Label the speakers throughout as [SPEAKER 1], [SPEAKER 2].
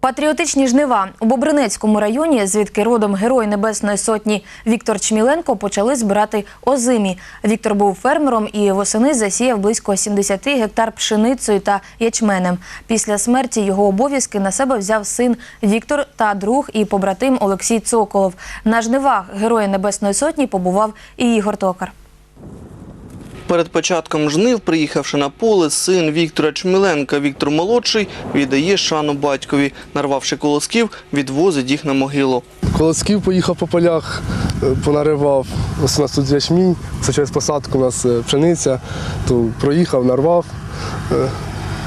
[SPEAKER 1] Патріотичні жнива у Бобринецькому районі, звідки родом Герой Небесної Сотні Віктор Чміленко почали збирати озимі. Віктор був фермером і восени засіяв близько 70 гектар пшеницею та ячменем. Після смерті його обов'язки на себе взяв син Віктор та друг і побратим Олексій Цоколов. На жнивах Героя Небесної Сотні побував і Ігор Токар.
[SPEAKER 2] Перед початком жнив, приїхавши на поле, син Віктора Чміленка, Віктор Молодший, віддає шану батькові. Нарвавши колосків, відвозить їх на могилу.
[SPEAKER 3] Колосків поїхав по полях, е, понаривав. Ось у нас тут ячмінь, це через посадку у нас е, пшениця, то проїхав, нарвав, е,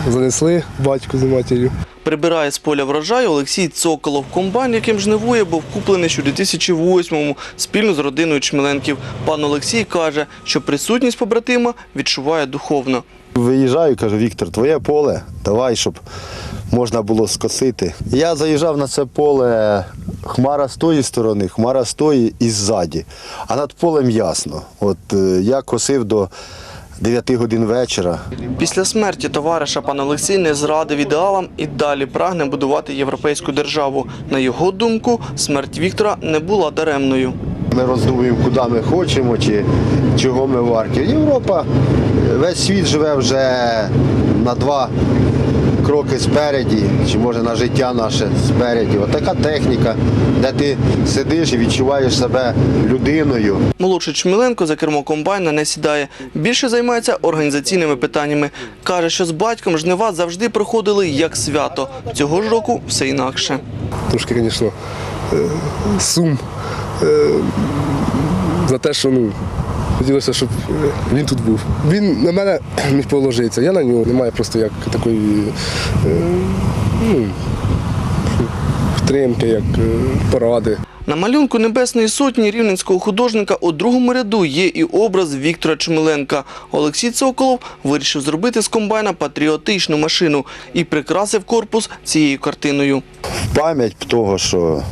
[SPEAKER 3] занесли батьку з матір'ю.
[SPEAKER 2] Прибирає з поля врожай Олексій Цоколов. Комбайн, яким жнивує, був куплений ще у 2008-му спільно з родиною Чміленків. Пан Олексій каже, що присутність побратима відчуває духовно.
[SPEAKER 4] Виїжджаю, кажу, Віктор, твоє поле, давай, щоб можна було скосити. Я заїжджав на це поле, хмара з тої сторони, хмара з тої і ззаді. А над полем ясно. От е, я косив до 9 годин вечора.
[SPEAKER 2] Після смерті товариша пан Олексій не зрадив ідеалам і далі прагне будувати європейську державу. На його думку, смерть Віктора не була даремною.
[SPEAKER 4] Ми роздумуємо, куди ми хочемо чи чого ми варті. Європа, весь світ живе вже на два кроки спереді, чи може на життя наше спереді. От техніка, де ти сидиш і відчуваєш себе людиною.
[SPEAKER 2] Молодший Чміленко за кермо комбайна не сідає. Більше займається організаційними питаннями. Каже, що з батьком жнива завжди проходили як свято. Цього ж року все інакше.
[SPEAKER 3] Трошки, звісно, е, сум е, за те, що ну, хотілося, щоб він тут був. Він на мене міг положитися, я на нього немає просто як такої е, ну, підтримки, як е, поради.
[SPEAKER 2] На малюнку Небесної сотні рівненського художника у другому ряду є і образ Віктора Чмиленка. Олексій Цоколов вирішив зробити з комбайна патріотичну машину і прикрасив корпус цією картиною.
[SPEAKER 4] В пам'ять того, що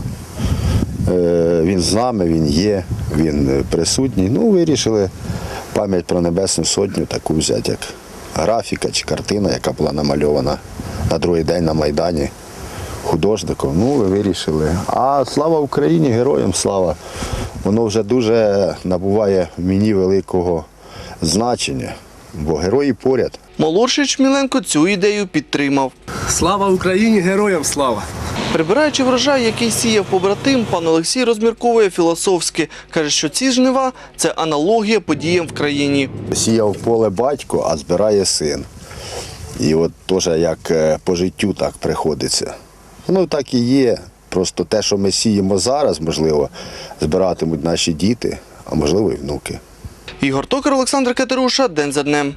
[SPEAKER 4] е, він з нами, він є, він е, присутній. Ну, вирішили пам'ять про Небесну Сотню таку взяти, як графіка чи картина, яка була намальована на другий день на Майдані художником. Ну, ви вирішили. А слава Україні, героям слава. Воно вже дуже набуває в мені великого значення, бо герої поряд.
[SPEAKER 2] Молодший Чміленко цю ідею підтримав.
[SPEAKER 3] Слава Україні, героям слава!
[SPEAKER 2] Прибираючи врожай, який сіяв побратим, пан Олексій розмірковує філософськи. Каже, що ці жнива – це аналогія подіям в країні.
[SPEAKER 4] Сіяв поле батько, а збирає син. І от теж як е, по життю так приходиться. Ну так і є. Просто те, що ми сіємо зараз, можливо, збиратимуть наші діти, а можливо і внуки.
[SPEAKER 2] Ігор Токар, Олександр Катеруша. День за днем.